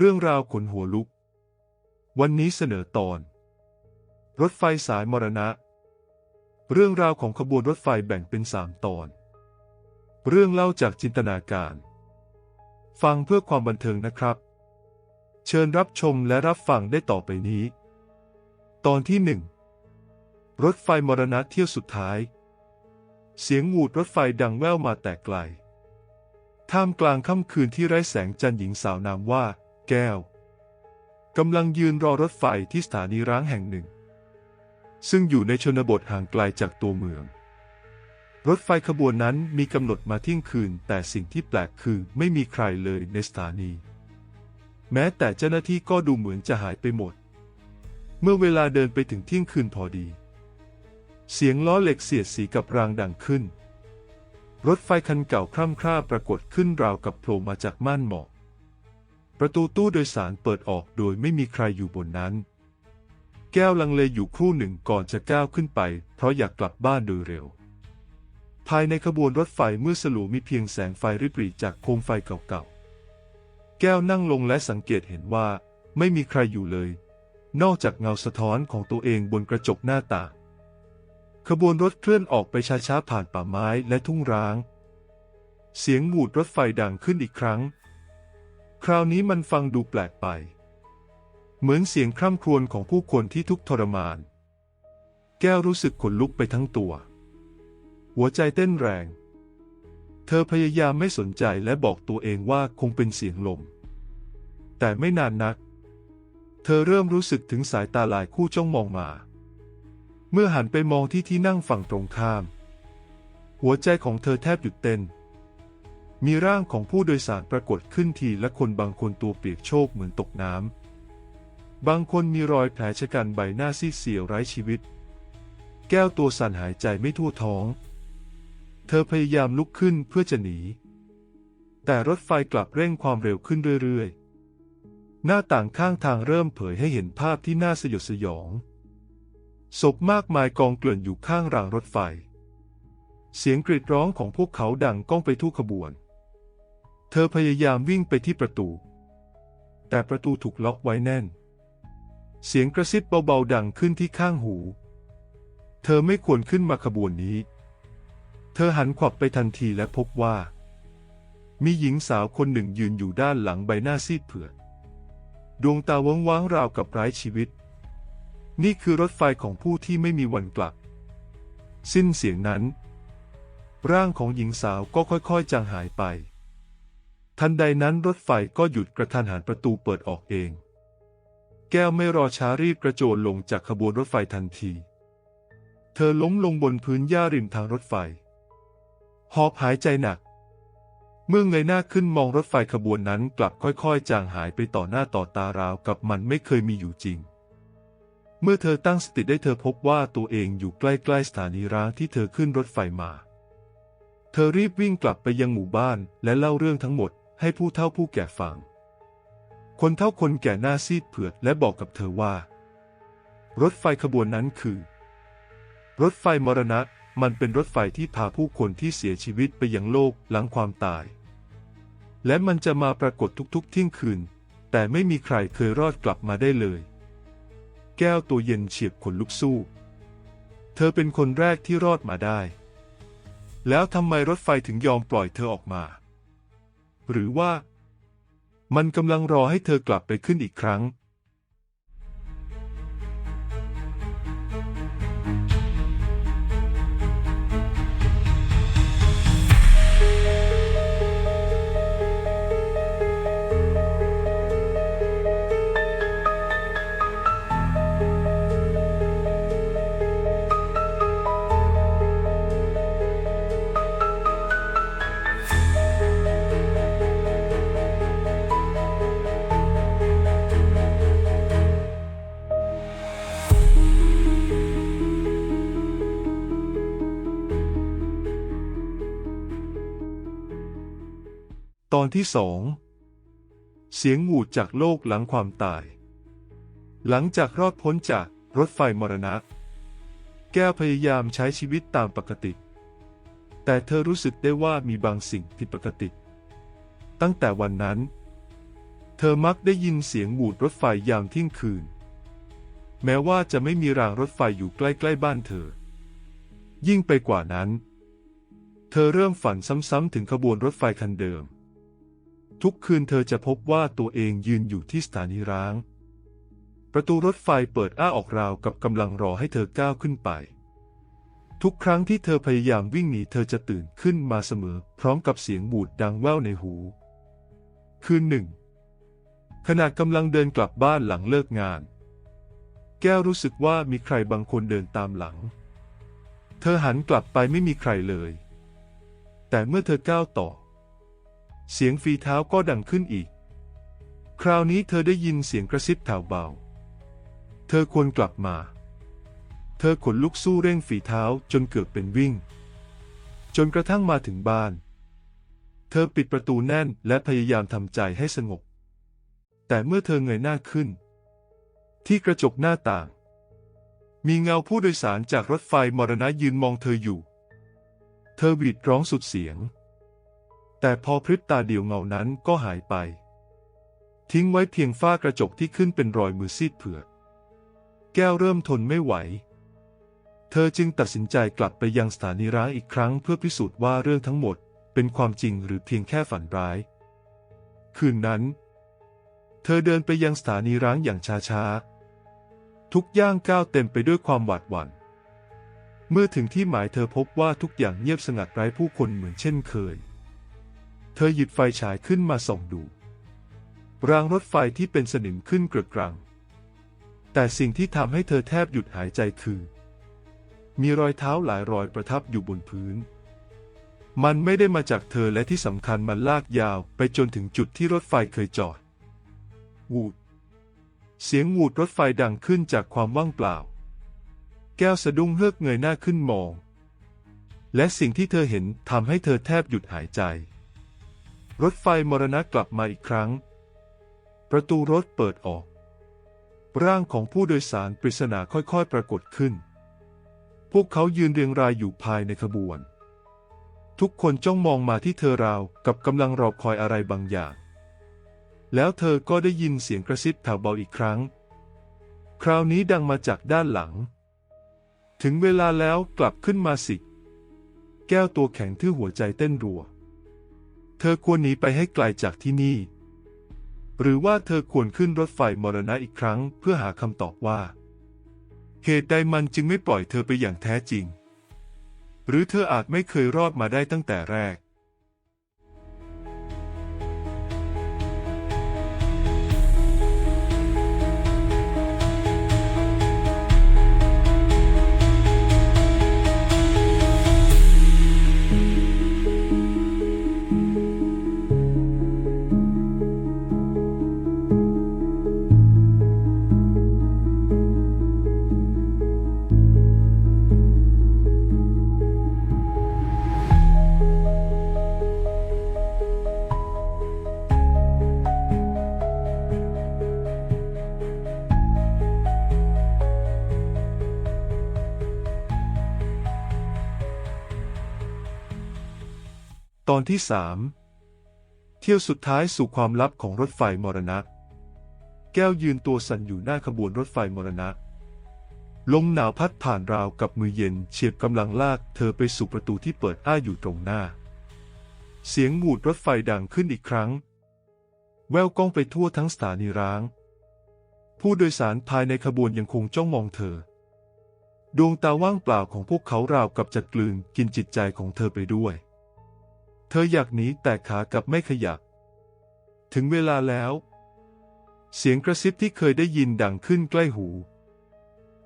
เรื่องราวขนหัวลุก วันนี้เสนอตอน รถไฟสายมรณะ เรื่องราวของขบวนรถไฟแบ่งเป็นสามตอน เรื่องเล่าจากจินตนาการ ฟังเพื่อความบันเทิงนะครับ เชิญรับชมและรับฟังได้ต่อไปนี้ ตอนที่หนึ่งรถไฟมรณะเที่ยวสุดท้าย เสียงหวูดรถไฟดังแว่วมาแต่ไกล ท่ามกลางค่ำคืนที่ไร้แสงจันทร์หญิงสาวนามว่า แก้วกำลังยืนรอรถไฟที่สถานีร้างแห่งหนึ่ง ซึ่งอยู่ในชนบทห่างไกลจากตัวเมือง รถไฟขบวนนั้นมีกำหนดมาเที่ยงคืน แต่สิ่งที่แปลกคือไม่มีใครเลยในสถานี แม้แต่เจ้าหน้าที่ก็ดูเหมือนจะหายไปหมด เมื่อเวลาเดินไปถึงเที่ยงคืนพอดี เสียงล้อเหล็กเสียดสีกับรางดังขึ้น รถไฟคันเก่าคร่ำคร่าปรากฏขึ้นราวกับโผล่มาจากม่านหมอก ประตูตู้โดยสารเปิดออกโดยไม่มีใครอยู่บนนั้น แก้วลังเลอยู่ครู่หนึ่งก่อนจะก้าวขึ้นไป เพราะอยากกลับบ้านโดยเร็ว ภายในขบวนรถไฟเมื่อสลัวมีเพียงแสงไฟริบหรี่จากโคมไฟเก่าๆ แก้วนั่งลงและสังเกตเห็นว่าไม่มีใครอยู่เลย นอกจากเงาสะท้อนของตัวเองบนกระจกหน้าต่างขบวนรถเคลื่อนออกไปช้าๆผ่านป่าไม้และทุ่งร้าง เสียงหวูดรถไฟดังขึ้นอีกครั้ง คราวนี้มันฟังดูแปลกไป เหมือนเสียงคร่ำครวญของผู้คนที่ทุกทรมาน แก้วรู้สึกขนลุกไปทั้งตัว หัวใจเต้นแรง เธอพยายามไม่สนใจและบอกตัวเองว่าคงเป็นเสียงลม แต่ไม่นานนัก เธอเริ่มรู้สึกถึงสายตาหลายคู่จ้องมองมา เมื่อหันไปมองที่ที่นั่งฝั่งตรงข้าม หัวใจของเธอแทบหยุดเต้น มีร่างของผู้โดยสารปรากฏขึ้นทีและคนบางคนตัวเปียกโชกเหมือนตกน้ำ บางคนมีรอยแผลชะกันใบหน้าซีดเสียวไร้ชีวิต แก้วตัวสั่นหายใจไม่ทั่วท้อง เธอพยายามลุกขึ้นเพื่อจะหนี แต่รถไฟกลับเร่งความเร็วขึ้นเรื่อยๆ หน้าต่างข้างทางเริ่มเผยให้เห็นภาพที่น่าสยดสยอง ศพมากมายกองเกลื่อนอยู่ข้างรางรถไฟ เสียงกรีดร้องของพวกเขาดังก้องไปทั่วขบวน ธอพยายามวิ่งไปที่ประตู แต่ประตูถูกล็อกไว้แน่น เสียงกระซิบเบาๆดังขึ้นที่ข้างหู เธอไม่ควรขึ้นมาขบวนนี้ เธอหันขวับไปทันทีและพบว่า มีหญิงสาวคนหนึ่งยืนอยู่ด้านหลังใบหน้าซีดเผือด ดวงตาว้างว้างราวกับไร้ชีวิต นี่คือรถไฟของผู้ที่ไม่มีวันกลับ สิ้นเสียงนั้น ร่างของหญิงสาวก็ค่อยๆจางหายไป ทันใดนั้นรถไฟก็หยุดกระทันหันประตูเปิดออกเอง แก้วไม่รอช้ารีบกระโจนลงจากขบวนรถไฟทันที เธอล้มลงบนพื้นหญ้าริมทางรถไฟ หอบหายใจหนัก เมื่อเงยหน้าขึ้นมองรถไฟขบวนนั้นกลับค่อยๆ จางหายไปต่อหน้าต่อตาราวกับมันไม่เคยมีอยู่จริง เมื่อเธอตั้งสติได้เธอพบว่าตัวเองอยู่ใกล้ๆสถานีร้างที่เธอขึ้นรถไฟมา เธอรีบวิ่งกลับไปยังหมู่บ้านและเล่าเรื่องทั้งหมด ให้ผู้เฒ่าผู้แก่ฟัง คนเฒ่าคนแก่หน้าซีดเผือดและบอกกับเธอว่า รถไฟขบวนนั้นคือ รถไฟมรณะมันเป็นรถไฟที่พาผู้คนที่เสียชีวิตไปยังโลกหลังความตาย และมันจะมาปรากฏทุกๆเที่ยงคืน แต่ไม่มีใครเคยรอดกลับมาได้เลย แก้วตัวเย็นเฉียบขนลุกสู้ เธอเป็นคนแรกที่รอดมาได้ แล้วทำไมรถไฟถึงยอมปล่อยเธอออกมา หรือว่า มันกำลังรอให้เธอกลับไปขึ้นอีกครั้ง ตอนที่สองเสียงหวูดจากโลกหลังความตาย หลังจากรอดพ้นจากรถไฟมรณะ แก้วพยายามใช้ชีวิตตามปกติ แต่เธอรู้สึกได้ว่ามีบางสิ่งผิดปกติ ตั้งแต่วันนั้น เธอมักได้ยินเสียงบูดรถไฟยามเที่ยงคืน แม้ว่าจะไม่มีรางรถไฟอยู่ใกล้ๆบ้านเธอ ยิ่งไปกว่านั้น เธอเริ่มฝันซ้ำๆถึงขบวนรถไฟคันเดิม ทุกคืนเธอจะพบว่าตัวเองยืนอยู่ที่สถานีร้าง ประตูรถไฟเปิดอ้าออกราวกับกำลังรอให้เธอก้าวขึ้นไป ทุกครั้งที่เธอพยายามวิ่งหนีเธอจะตื่นขึ้นมาเสมอ พร้อมกับเสียงบูดดังแว่วในหู คืนหนึ่งขณะกำลังเดินกลับบ้านหลังเลิกงาน แก้วรู้สึกว่ามีใครบางคนเดินตามหลัง เธอหันกลับไปไม่มีใครเลย แต่เมื่อเธอก้าวต่อ เสียงฝีเท้าก็ดังขึ้นอีก คราวนี้เธอได้ยินเสียงกระซิบแผ่วเบา เธอควรกลับมา เธอขนลุกสู้เร่งฝีเท้าจนเกือบเป็นวิ่ง จนกระทั่งมาถึงบ้าน เธอปิดประตูแน่นและพยายามทำใจให้สงบ แต่เมื่อเธอเงยหน้าขึ้น ที่กระจกหน้าต่าง มีเงาผู้โดยสารจากรถไฟมรณะยืนมองเธออยู่ เธอหวีดร้องสุดเสียง แต่พอพริบตาเดียวเงานั้นก็หายไป ทิ้งไว้เพียงฝ้ากระจกที่ขึ้นเป็นรอยมือซีดเผือดแก้วเริ่มทนไม่ไหว เธอจึงตัดสินใจกลับไปยังสถานีร้างอีกครั้งเพื่อพิสูจน์ว่าเรื่องทั้งหมดเป็นความจริงหรือเพียงแค่ฝันร้าย คืนนั้น เธอเดินไปยังสถานีร้างอย่างช้าๆ ทุกย่างก้าวเต็มไปด้วยความหวาดหวั่น เมื่อถึงที่หมายเธอพบว่าทุกอย่างเงียบสงัดไร้ผู้คนเหมือนเช่นเคย เธอหยิบไฟฉายขึ้นมาส่องดู รางรถไฟที่เป็นสนิมขึ้นเกรือกกรัง แต่สิ่งที่ทำให้เธอแทบหยุดหายใจคือ มีรอยเท้าหลายรอยประทับอยู่บนพื้น มันไม่ได้มาจากเธอและที่สำคัญมันลากยาวไปจนถึงจุดที่รถไฟเคยจอด วูด เสียงวูดรถไฟดังขึ้นจากความว่างเปล่า แก้วสะดุ้งเฮือกเงยหน้าขึ้นมอง และสิ่งที่เธอเห็นทำให้เธอแทบหยุดหายใจ รถไฟมรณะกลับมาอีกครั้ง ประตูรถเปิดออก ร่างของผู้โดยสารปริศนาค่อยๆ ปรากฏขึ้น พวกเขายืนเรียงรายอยู่ภายในขบวน ทุกคนจ้องมองมาที่เธอราวกับกำลังรอคอยอะไรบางอย่าง แล้วเธอก็ได้ยินเสียงกระซิบแผ่วเบาอีกครั้ง คราวนี้ดังมาจากด้านหลัง ถึงเวลาแล้วกลับขึ้นมาสิ แก้วตัวแข็งทื่อหัวใจเต้นรัว เธอควรหนีไปให้ไกลจากที่นี่ หรือว่าเธอควรขึ้นรถไฟมรณะอีกครั้ง เพื่อหาคำตอบว่า เหตุใดมันจึงไม่ปล่อยเธอไปอย่างแท้จริง หรือเธออาจไม่เคยรอดมาได้ตั้งแต่แรก ตอนที่สามเที่ยวสุดท้ายสู่ความลับของรถไฟมรณะ แก้วยืนตัวสั่นอยู่หน้าขบวนรถไฟมรณะ ลมหนาวพัดผ่านราวกับมือเย็นเฉียบกำลังลากเธอไปสู่ประตูที่เปิดอ้าอยู่ตรงหน้า เสียงหวูดรถไฟดังขึ้นอีกครั้ง แววก้องไปทั่วทั้งสถานีร้าง ผู้โดยสารภายในขบวนยังคงจ้องมองเธอ ดวงตาว่างเปล่าของพวกเขาราวกับจะกลืนกินจิตใจของเธอไปด้วย เธออยากหนีแต่ขากับไม่ขยับ ถึงเวลาแล้ว เสียงกระซิบที่เคยได้ยินดังขึ้นใกล้หู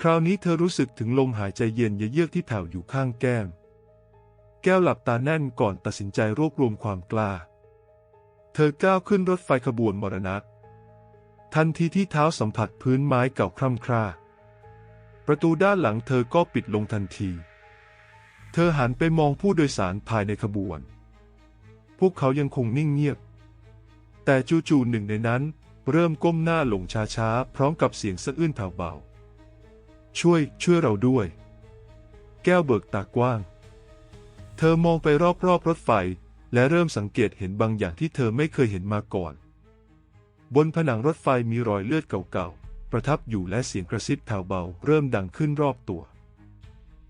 คราวนี้เธอรู้สึกถึงลมหายใจเย็นเยือกที่แผ่วอยู่ข้างแก้ม แก้วหลับตาแน่นก่อนตัดสินใจรวบรวมความกล้า เธอก้าวขึ้นรถไฟขบวนมรณะทันทีที่เท้าสัมผัสพื้นไม้เก่าคร่ำคร่า ประตูด้านหลังเธอก็ปิดลงทันที เธอหันไปมองผู้โดยสารภายในขบวน วกเขายังคงนิ่งเงียบ แต่จู่ๆหนึ่งในนั้น เริ่มก้มหน้าลงช้าๆ พร้อมกับเสียงสะอื้นแผ่วเบา ช่วย ช่วยเราด้วย แก้วเบิกตากว้าง เธอมองไปรอบๆรถไฟ และเริ่มสังเกตเห็นบางอย่างที่เธอไม่เคยเห็นมาก่อนบบนผนังรถไฟมีรอยเลือดเก่าๆ ประทับอยู่และเสียงกระซิบแผ่วเบา เริ่มดังขึ้นรอบตัว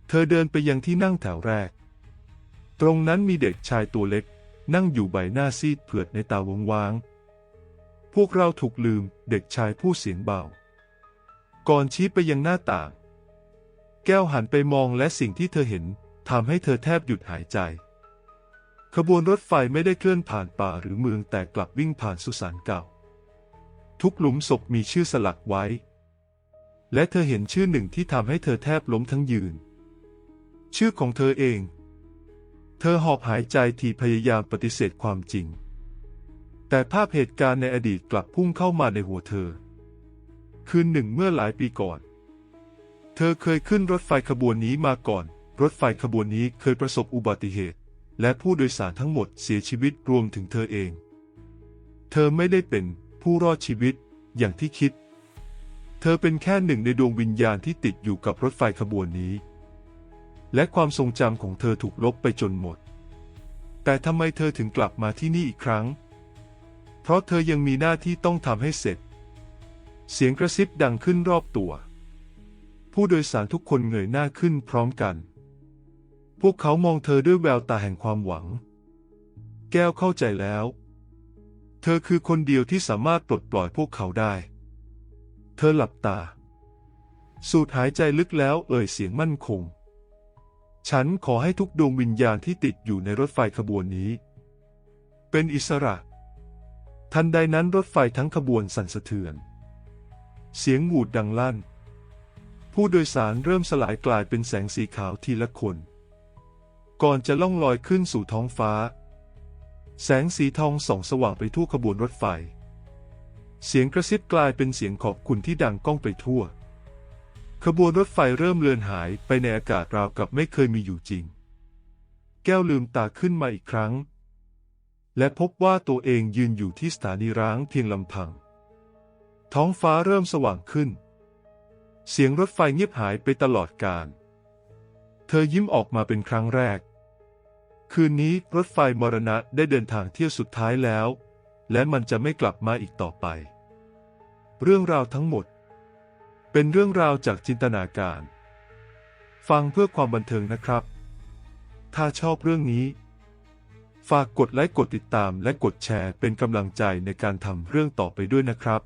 เธอเดินไปยังที่นั่งแถวแรก ตรงนั้นมีเด็กชายตัวเล็ก นั่งอยู่ใบหน้าซีดเผือดในตาวงวาง พวกเราถูกลืมเด็กชายพูดเสียงเบา ก่อนชี้ไปยังหน้าต่าง แก้วหันไปมองและสิ่งที่เธอเห็นทำให้เธอแทบหยุดหายใจ ขบวนรถไฟไม่ได้เคลื่อนผ่านป่าหรือเมืองแต่กลับวิ่งผ่านสุสานเก่า ทุกหลุมศพมีชื่อสลักไว้ และเธอเห็นชื่อหนึ่งที่ทำให้เธอแทบล้มทั้งยืน ชื่อของเธอเอง เธอหอบหายใจทีพยายามปฏิเสธความจริง แต่ภาพเหตุการณ์ในอดีตกลับพุ่งเข้ามาในหัวเธอ คืนหนึ่งเมื่อหลายปีก่อน เธอเคยขึ้นรถไฟขบวนนี้มาก่อน รถไฟขบวนนี้เคยประสบอุบัติเหตุ และผู้โดยสารทั้งหมดเสียชีวิตรวมถึงเธอเอง เธอไม่ได้เป็นผู้รอดชีวิตอย่างที่คิด เธอเป็นแค่หนึ่งในดวงวิญญาณที่ติดอยู่กับรถไฟขบวนนี้ และความทรงจำของเธอถูกลบไปจนหมด แต่ทำไมเธอถึงกลับมาที่นี่อีกครั้ง เพราะเธอยังมีหน้าที่ต้องทำให้เสร็จ เสียงกระซิบดังขึ้นรอบตัว ผู้โดยสารทุกคนเงยหน้าขึ้นพร้อมกัน พวกเขามองเธอด้วยแววตาแห่งความหวัง แก้วเข้าใจแล้ว เธอคือคนเดียวที่สามารถปลดปล่อยพวกเขาได้ เธอหลับตา สูดหายใจลึกแล้วเอ่ยเสียงมั่นคง ฉันขอให้ทุกดวงวิญญาณที่ติดอยู่ในรถไฟขบวนนี้ เป็นอิสระ ทันใดนั้นรถไฟทั้งขบวนสั่นสะเทือน เสียงหวูดดังลั่น ผู้โดยสารเริ่มสลายกลายเป็นแสงสีขาวทีละคน ก่อนจะล่องลอยขึ้นสู่ท้องฟ้า แสงสีทองส่องสว่างไปทั่วขบวนรถไฟ เสียงกระซิบกลายเป็นเสียงขอบคุณที่ดังก้องไปทั่ว ขบวนรถไฟเริ่มเลือนหายไปในอากาศราวกับไม่เคยมีอยู่จริง แก้วลืมตาขึ้นมาอีกครั้ง และพบว่าตัวเองยืนอยู่ที่สถานีร้างเพียงลำพัง ท้องฟ้าเริ่มสว่างขึ้น เสียงรถไฟเงียบหายไปตลอดกาลเธอยิ้มออกมาเป็นครั้งแรก คืนนี้รถไฟมรณะได้เดินทางเที่ยวสุดท้ายแล้ว และมันจะไม่กลับมาอีกต่อไป เรื่องราวทั้งหมด เป็นเรื่องราวจากจินตนาการ ฟังเพื่อความบันเทิงนะครับ ถ้าชอบเรื่องนี้ ฝากกดไลค์กดติดตามและกดแชร์เป็นกำลังใจในการทำเรื่องต่อไปด้วยนะครับ